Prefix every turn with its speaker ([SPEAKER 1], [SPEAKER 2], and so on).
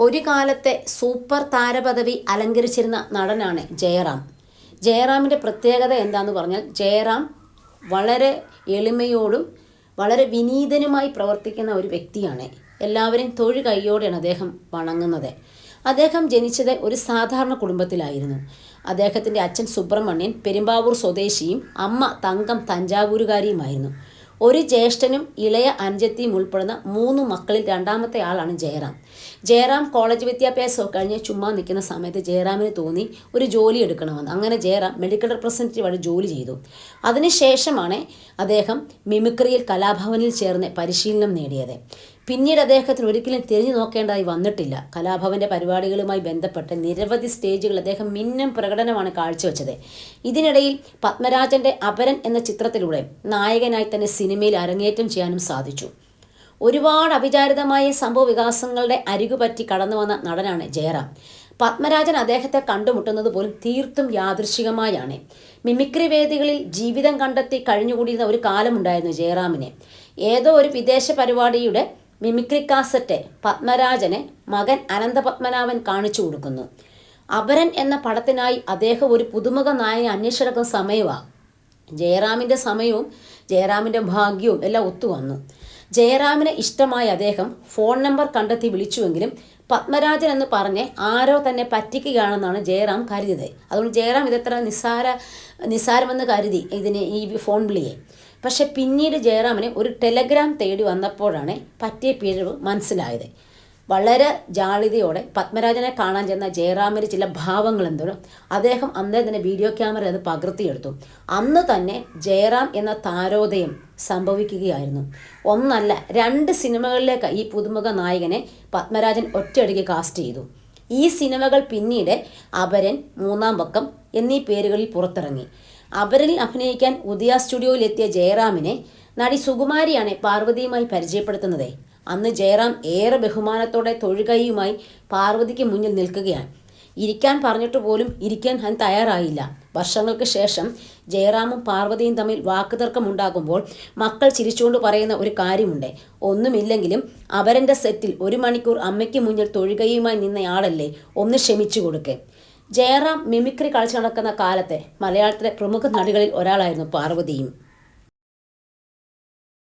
[SPEAKER 1] ഒരു കാലത്തെ സൂപ്പർ താരപദവി അലങ്കരിച്ചിരുന്ന നടനാണ് ജയറാം. ജയറാമിന്റെ പ്രത്യേകത എന്താണെന്ന് പറഞ്ഞാൽ ജയറാം വളരെ എളിമയോടും വളരെ വിനീതനുമായി പ്രവർത്തിക്കുന്ന ഒരു വ്യക്തിയാണ്. എല്ലാവരെയും തൊഴു കൈയോടെയാണ് അദ്ദേഹം വണങ്ങുന്നത്. അദ്ദേഹം ജനിച്ചത് ഒരു സാധാരണ കുടുംബത്തിലായിരുന്നു. അദ്ദേഹത്തിന്റെ അച്ഛൻ സുബ്രഹ്മണ്യൻ പെരുമ്പാവൂർ സ്വദേശിയും അമ്മ തങ്കം തഞ്ചാവൂരുകാരിയുമായിരുന്നു. ഒരു ജ്യേഷ്ഠനും ഇളയ അനുജത്തിയും ഉൾപ്പെടുന്ന മൂന്ന് മക്കളിൽ രണ്ടാമത്തെ ആളാണ് ജയറാം. ജയറാം കോളേജ് വിദ്യാഭ്യാസം കഴിഞ്ഞ് ചുമ്മാ നിൽക്കുന്ന സമയത്ത് ജയറാമിന് തോന്നി ഒരു ജോലി എടുക്കണമെന്ന്. അങ്ങനെ ജയറാം മെഡിക്കൽ റെപ്രസെന്റേറ്റീവ് ആയിട്ട് ജോലി ചെയ്തു. അതിനുശേഷമാണ് അദ്ദേഹം മിമിക്രിയിൽ കലാഭവനിൽ ചേർന്ന് പരിശീലനം നേടിയത്. പിന്നീട് അദ്ദേഹത്തിന് ഒരിക്കലും തിരിഞ്ഞു നോക്കേണ്ടതായി വന്നിട്ടില്ല. കലാഭവന്റെ പരിപാടികളുമായി ബന്ധപ്പെട്ട് നിരവധി സ്റ്റേജുകൾ അദ്ദേഹം മിന്നം പ്രകടനമാണ് കാഴ്ചവെച്ചത്. ഇതിനിടയിൽ പത്മരാജന്റെ അപരൻ എന്ന ചിത്രത്തിലൂടെ നായകനായി തന്നെ സിനിമയിൽ അരങ്ങേറ്റം ചെയ്യാനും സാധിച്ചു. ഒരുപാട് അവിചാരിതമായ സംഭവ വികാസങ്ങളുടെ അരികുപറ്റി കടന്നു വന്ന നടനാണ് ജയറാം. പത്മരാജൻ അദ്ദേഹത്തെ കണ്ടുമുട്ടുന്നത് പോലും തീർത്തും യാദൃശികമായാണ്. മിമിക്രി വേദികളിൽ ജീവിതം കണ്ടെത്തി കഴിഞ്ഞുകൂടിയിരുന്ന ഒരു കാലമുണ്ടായിരുന്നു ജയറാമിനെ. ഏതോ ഒരു വിദേശ പരിപാടിയുടെ മിമിക്രി കാസറ്റ് പത്മരാജനെ മകൻ അനന്തപത്മനാഭൻ കാണിച്ചു കൊടുക്കുന്നു. അപരൻ എന്ന പടത്തിനായി അദ്ദേഹം ഒരു പുതുമുഖ നായകനെ അന്വേഷിച്ചെടുക്കുന്ന സമയമാണ് ജയറാമിന്റെ സമയവും ജയറാമിന്റെ ഭാഗ്യവും എല്ലാം ഒത്തുവന്നു. ജയറാമിനെ ഇഷ്ടമായ അദ്ദേഹം ഫോൺ നമ്പർ കണ്ടെത്തി വിളിച്ചുവെങ്കിലും പത്മരാജൻ എന്ന് പറഞ്ഞ് ആരോ തന്നെ പറ്റിക്കുകയാണെന്നാണ് ജയറാം കരുതിയത്. അതുകൊണ്ട് ജയറാം ഇതെത്ര നിസ്സാര നിസ്സാരമെന്ന് കരുതി ഇതിന് ഈ ഫോൺ വിളിയെ. പക്ഷെ പിന്നീട് ജയറാമിന് ഒരു ടെലഗ്രാം തേടി വന്നപ്പോഴാണ് പറ്റിയ പിഴവ് മനസ്സിലായത്. വളരെ ജാളിതയോടെ പത്മരാജനെ കാണാൻ ചെന്ന ജയറാമിന് ചില ഭാവങ്ങൾ എന്തോ അദ്ദേഹം അന്നേ തന്നെ വീഡിയോ ക്യാമറ അത് പകർത്തിയെടുത്തു. അന്ന് തന്നെ ജയറാം എന്ന താരോദയം സംഭവിക്കുകയായിരുന്നു. ഒന്നല്ല രണ്ട് സിനിമകളിലേക്ക് ഈ പുതുമുഖ നായകനെ പത്മരാജൻ ഒറ്റയടിക്ക് കാസ്റ്റ് ചെയ്തു. ഈ സിനിമകൾ പിന്നീട് അപരൻ മൂന്നാം പക്കം എന്നീ പേരുകളിൽ പുറത്തിറങ്ങി. അപരനിൽ അഭിനയിക്കാൻ ഉദയ സ്റ്റുഡിയോയിലെത്തിയ ജയറാമിനെ നടി സുകുമാരിയാണ് പാർവതിയുമായി പരിചയപ്പെടുത്തുന്നത്. അന്ന് ജയറാം ഏറെ ബഹുമാനത്തോടെ തൊഴുകൈയുമായി പാർവതിക്ക് മുന്നിൽ നിൽക്കുകയാണ്. ഇരിക്കാൻ പറഞ്ഞിട്ട് പോലും ഇരിക്കാൻ ഹൻ തയ്യാറായില്ല. വർഷങ്ങൾക്ക് ശേഷം ജയറാമും പാർവതിയും തമ്മിൽ വാക്കുതർക്കമുണ്ടാകുമ്പോൾ മക്കൾ ചിരിച്ചുകൊണ്ട് പറയുന്ന ഒരു കാര്യമുണ്ട്. ഒന്നുമില്ലെങ്കിലും അവരന്റെ സെറ്റിൽ ഒരു മണിക്കൂർ അമ്മയ്ക്ക് മുന്നിൽ തൊഴുകയുമായി നിന്നയാളല്ലേ? ഒന്ന് ക്ഷമിച്ചു കൊടുക്കേ. ജയറാം മിമിക്രി കളിച്ചു നടക്കുന്ന കാലത്തെ മലയാളത്തിലെ പ്രമുഖ നടികളിൽ ഒരാളായിരുന്നു പാർവതിയും.